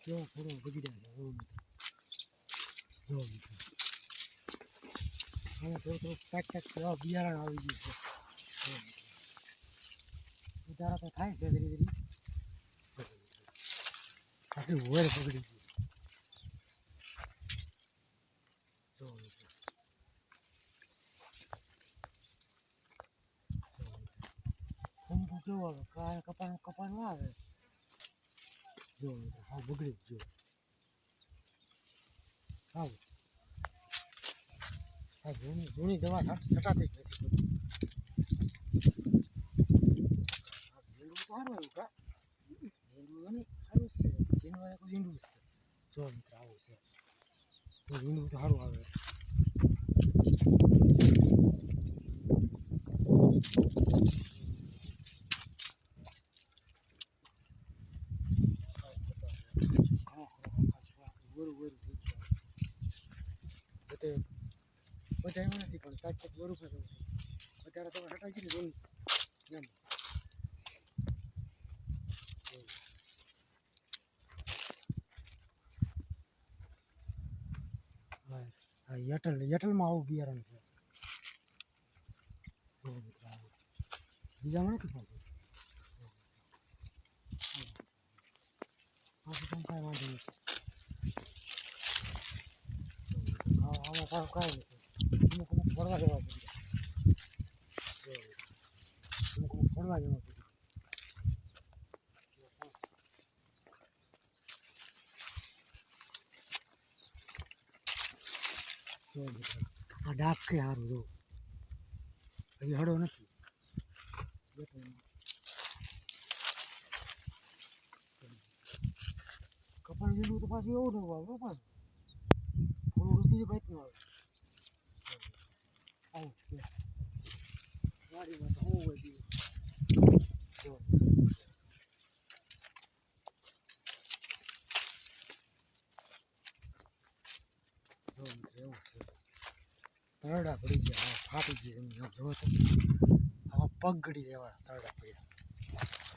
કેવો છે બિયારણ આવી ગયું છે જો તો થાય છે ધીરે ધીરે આખી વર પકડી ગઈ જો મિત્રો. આવે. જો હા બગડી જ હા. આ જૂની જૂની દવા છાટ- છટાતી જ નથી. સારું આવ્યું કા? ભીંડું સારું છે. ભીંડું છે. જો મિત્ર આવું છે. તો ભીંડું તો સારું આવે ઘણો ખરો વરું વરું થઈ પોતે બધા એમાં નથી પણ કાંઈક કાંઈક બરોબર પર અત્યારે તમે હટાઈ દીધી ને એમ. યટલ યટલમાં આવું બિયારણ છે. બીજા પડતું આ બધું કાંઈ વાંધો નથી હા આમાં કાંઈ કાંઈ નથી અમુક અમુક ફરવા જવા પડે અમુક અમુક ફરવા જવા પડે આ ડાક કે સારું જો હજી હળો નથી. કપાળ લીલું તો પાછું એવું ન થોડું બીજી બાઈકનું આવે આવું છે. ગાડીમાં તો હું હોય તરડા પડી ગયા. ફાટી ગયા એમ. જો આવા તો આમાં પગ એવા તરડા પડ્યા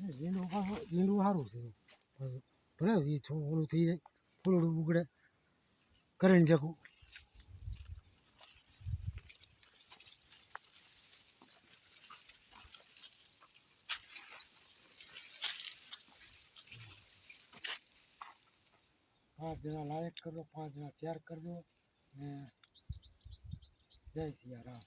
પાછું ઝીંડું સારું છે ભલે એ ઓલું થઈ જાય ફૂલડું ઉગડે કરીને જખું પાંચ જણા લાયક કરજો પાંચ જણા શેર કરજો ને જય સિયા